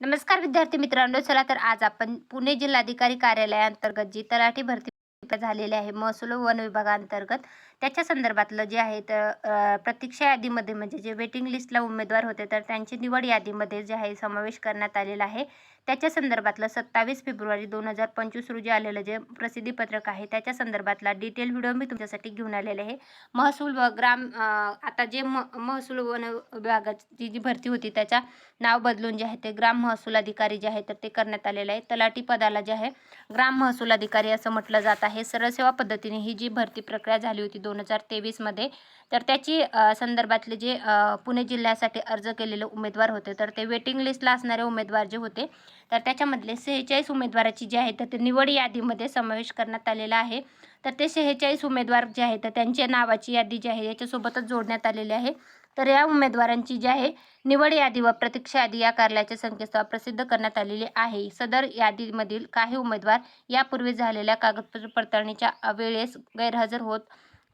नमस्कार विद्यार्थी मित्रांनो चला तर आज आपण पुणे जिल्हाधिकारी कार्यालयाअंतर्गत जी तलाठी भरती झालेली आहे महसूल वन विभागाअंतर्गत त्याच्या संदर्भातलं जे आहे तर प्रतीक्षा यादीमध्ये म्हणजे जे वेटिंग लिस्टला उमेदवार होते तर त्यांची निवड यादीमध्ये जे आहे समावेश करण्यात आलेला आहे. त्याच्या संदर्भातलं सत्तावीस फेब्रुवारी दोन हजार पंचवीस रोजी आलेलं जे प्रसिद्धीपत्रक आहे त्याच्या संदर्भातला डिटेल व्हिडिओ मी तुमच्यासाठी घेऊन आलेले आहे. महसूल व ग्राम आता जे म महसूल वन विभागाची जी भरती होती त्याच्या नाव बदलून जे आहे ते ग्राम महसूल अधिकारी जे आहे तर ते करण्यात आलेलं आहे. तलाठी पदाला जे आहे ग्राम महसूल अधिकारी असं म्हटलं जात आहे. सरळसेवा पद्धतीने ही जी भरती प्रक्रिया झाली होती दोन हजार तेवीसमध्ये तर त्याची संदर्भातले जे पुणे जिल्ह्यासाठी अर्ज केलेले उमेदवार होते तर ते वेटिंग लिस्टला असणारे उमेदवार जे होते तर त्याच्यामधले सेहेचाळीस उमेदवाराची जे आहे तर ते निवड यादीमध्ये समावेश करण्यात आलेला आहे. तर ते सेहेचाळीस उमेदवार जे आहेत तर त्यांच्या नावाची यादी जी आहे याच्यासोबतच जोडण्यात आलेली आहे. तर या उमेदवारांची जी आहे निवड यादी व प्रतीक्षा यादी या कार्यालयाच्या संकेतस्थळावर प्रसिद्ध करण्यात आलेली आहे. सदर यादीमधील काही उमेदवार यापूर्वी झालेल्या कागदपत्र पडताळणीच्या वेळेस गैरहजर होत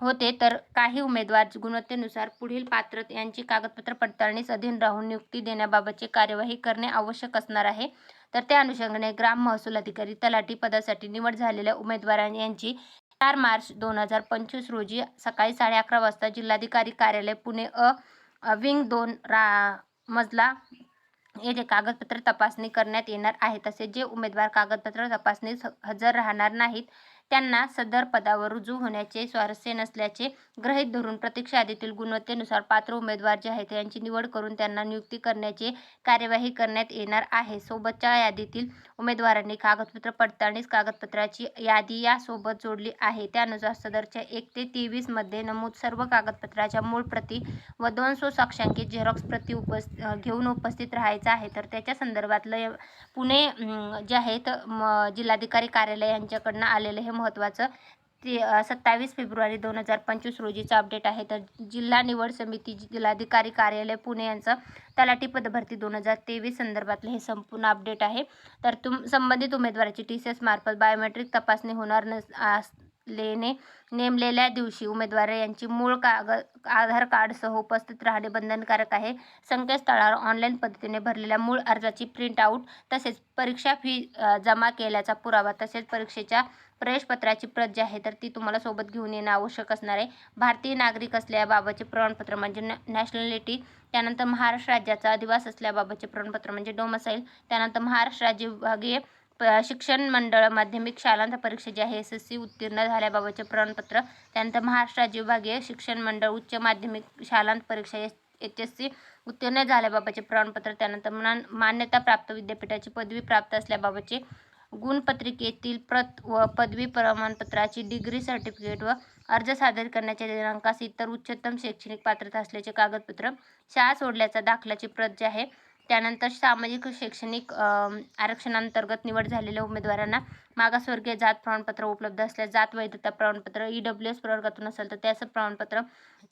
होते तर काही उमेदवार गुणवत्तेनुसार पुढील पात्र यांची कागदपत्र पडताळणीस अधीन राहून नियुक्ती देण्याबाबतची कार्यवाही करणे आवश्यक असणार आहे. तर त्या अनुषंगाने ग्राम महसूल अधिकारी तलाठी पदासाठी निवड झालेल्या उमेदवारां यांची चार मार्च दोन हजार पंचवीस रोजी सकाळी साडे अकरा वाजता जिल्हाधिकारी कार्यालय पुणे अ विंग दोन रा मजला येथे कागदपत्र तपासणी करण्यात येणार आहे तसेच जे उमेदवार कागदपत्र तपासणीस हजर राहणार नाहीत त्यांना सदर पदावर रुजू होण्याचे स्वारस्य नसल्याचे गृहीत धरून प्रतीक्षा यादीतील गुणवत्तेनुसार पात्र उमेदवार जे आहेत यांची निवड करून त्यांना नियुक्ती करण्याची कार्यवाही करण्यात येणार आहे. सोबतच्या यादीतील उमेदवारांनी कागदपत्र पडताळणीस कागदपत्राची यादी यासोबत जोडली आहे. त्यानुसार सदरच्या एक ते तेवीसमध्ये नमूद सर्व कागदपत्राच्या मूळ प्रती व दोन सो साक्षांकित झेरॉक्स प्रती उपस् घेऊन उपस्थित राहायचं आहे. तर त्याच्या संदर्भातलं पुणे जे आहेत म जिल्हाधिकारी कार्यालय यांच्याकडनं आलेलं हे महत्त्वाचं. ते सत्तावीस फेब्रुवारी दोन हजार पंचवीस रोजीचं अपडेट आहे. तर जिल्हा निवड समिती जिल्हाधिकारी कार्यालय पुणे यांचं तलाठी पदभरती दोन हजार तेवीस संदर्भातलं हे संपूर्ण अपडेट आहे. तर तुम संबंधित उमेदवाराची टी सी एस मार्फत बायोमेट्रिक तपासणी होणार नस असलेने नेमलेल्या दिवशी उमेदवार यांची मूळ कागद आधार कार्डसह उपस्थित राहणे बंधनकारक आहे. संकेतस्थळावर ऑनलाईन पद्धतीने भरलेल्या मूळ अर्जाची प्रिंट आऊट तसेच परीक्षा फी जमा केल्याचा पुरावा तसेच परीक्षेच्या प्रवेशपत्राची प्रत जी आहे तर ती तुम्हाला सोबत घेऊन येणं आवश्यक असणार आहे. भारतीय नागरिक असल्याबाबतचे प्रमाणपत्र म्हणजे नॅशनॅलिटी त्यानंतर महाराष्ट्र राज्याचा अधिवास असल्याबाबतचे प्रमाणपत्र म्हणजे डोमसाईल त्यानंतर महाराष्ट्र राज्य विभागीय प शिक्षण मंडळ माध्यमिक शालांत परीक्षा जी आहे एस एस सी उत्तीर्ण झाल्याबाबतचे प्रमाणपत्र त्यानंतर महाराष्ट्र राज्य विभागीय शिक्षण मंडळ उच्च माध्यमिक शालांत परीक्षा एस एच एस सी उत्तीर्ण झाल्याबाबतचे प्रमाणपत्र त्यानंतर मान मान्यताप्राप्त विद्यापीठाची पदवी प्राप्त असल्याबाबतचे गुणपत्रिकेतील प्रत व पदवी प्रमाणपत्राची डिग्री सर्टिफिकेट व अर्ज सादर करण्याच्या दिनांकास इतर उच्चतम शैक्षणिक पात्रता असल्याचे कागदपत्र शाळा सोडल्याचा दाखल्याची प्रत जी आहे त्यानंतर सामाजिक शैक्षणिक आरक्षणांतर्गत निवड झालेल्या उमेदवारांना मागासवर्गीय जात प्रमाणपत्र उपलब्ध असल्यास जात वैधता प्रमाणपत्र ई डब्ल्यू एस प्रवर्गातून असेल तर त्याचं प्रमाणपत्र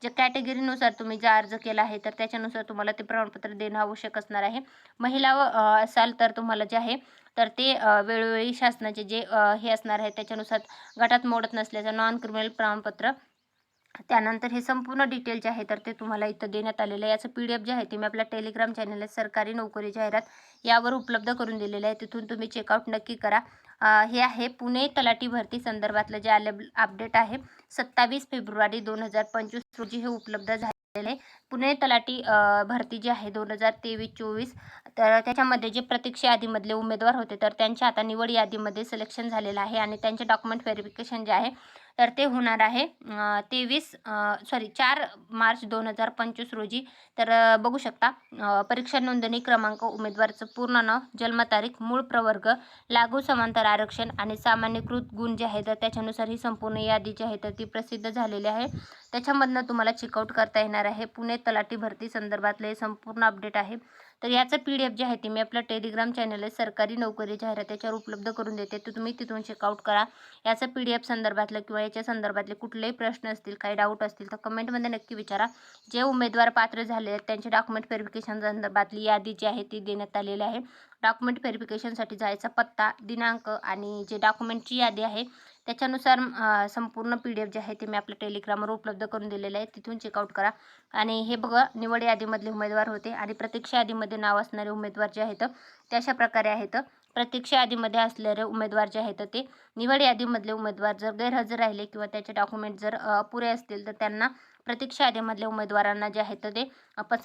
जे कॅटेगरीनुसार तुम्ही जे अर्ज केला आहे तर त्याच्यानुसार तुम्हाला ते प्रमाणपत्र देणं आवश्यक असणार आहे. महिला व असाल तर तुम्हाला जे आहे तर ते वेळोवेळी शासनाचे जे हे असणार आहे त्याच्यानुसार गटात मोडत नसल्याचं नॉन क्रिमिनल प्रमाणपत्र त्यानंतर हे संपूर्ण डिटेल जे आहे तर ते तुम्हाला इथं देण्यात आलेलं आहे. याचं पी डी एफ जे आहे ते मी आपल्या टेलिग्राम चॅनल सरकारी नोकरी जाहिरात यावर उपलब्ध करून दिलेलं आहे. तिथून तुम्ही चेकआउट नक्की करा. हे आहे पुणे तलाठी भरती संदर्भातलं जे आले अपडेट आहे सत्तावीस फेब्रुवारी दोन हजार पंचवीस रोजी हे उपलब्ध झालेलं आहे. पुणे तलाठी भरती जी आहे दोन हजार तेवीस चोवीस तर त्याच्यामध्ये जे प्रतीक्षा यादीमधले उमेदवार होते तर त्यांच्या आता निवड यादीमध्ये सिलेक्शन झालेलं आहे आणि त्यांचे डॉक्युमेंट व्हेरिफिकेशन जे आहे तर ते होणार आहे. तेवीस सॉरी चार मार्च दोन हजार पंचवीस रोजी. तर बघू शकता परीक्षा नोंदणी क्रमांक उमेदवाराचं पूर्ण नाव जन्मतारीख मूळ प्रवर्ग लागू समांतर आरक्षण आणि सामान्यकृत गुण जे आहे तर त्याच्यानुसार ही संपूर्ण यादी जी आहे तर ती प्रसिद्ध झालेली आहे. त्याच्यामधनं तुम्हाला चेकआउट करता येणार आहे. पुणे तलाठी भरती संदर्भातले हे संपूर्ण अपडेट आहे. तर याचं पी डी एफ जे आहे ते मी आपलं टेलिग्राम चॅनल आहे सरकारी नोकरी जाहिरात त्याच्यावर उपलब्ध करून देते. तर तुम्ही तिथून चेकआउट करा. याचं पी डी एफ संदर्भातलं किंवा याच्या संदर्भातले कुठलेही प्रश्न असतील काही डाऊट असतील तर कमेंटमध्ये नक्की विचारा. जे उमेदवार पात्र झाले आहेत त्यांचे डॉक्युमेंट व्हेरिफिकेशन संदर्भातली यादी जी आहे ती देण्यात आलेली आहे. डॉक्युमेंट व्हेरिफिकेशनसाठी जायचा पत्ता दिनांक आणि जे डॉक्युमेंटची यादी आहे त्याच्यानुसार संपूर्ण पी डी एफ जे आहे ते मी आपल्या टेलिग्रामवर उपलब्ध करून दिलेलं आहे. तिथून चेकआउट करा. आणि हे बघा निवड यादीमधले उमेदवार होते आणि प्रतीक्षा यादीमध्ये नाव असणारे उमेदवार जे आहेत ते अशा प्रकारे आहेत. प्रतीक्षा यादीमध्ये असलेले उमेदवार जे आहेत ते निवड यादीमधले उमेदवार जर गैरहजर राहिले किंवा त्याचे डॉक्युमेंट जर अपुरे असतील तर त्यांना प्रतीक्षा यादीमधल्या उमेदवारांना जे आहे तर ते पसं पस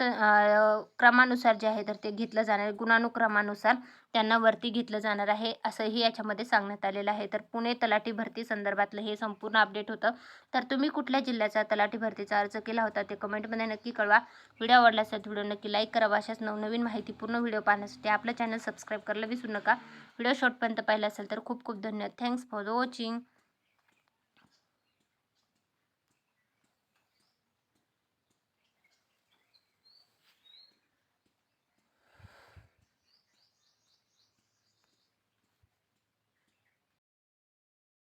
क्रमानुसार जे आहे तर ते घेतलं जाणार आहे गुणानुक्रमानुसार त्यांना वरती घेतलं जाणार आहे असंही याच्यामध्ये सांगण्यात आलेलं आहे. तर पुणे तलाठी भरती संदर्भातलं हे संपूर्ण अपडेट होतं. तर तुम्ही कुठल्या जिल्ह्याचा तलाठी भरतीचा अर्ज केला होता ते कमेंटमध्ये नक्की कळवा. व्हिडिओ आवडला असेल व्हिडिओ नक्की लाईक करा अशाच नवनवीन माहितीपूर्ण व्हिडिओ पाहण्यासाठी आपलं चॅनल सबस्क्राईब करायला विसरू नका. व्हिडिओ शॉर्टपर्यंत पाहिला असेल तर खूप खूप धन्यवाद. Thanks for watching.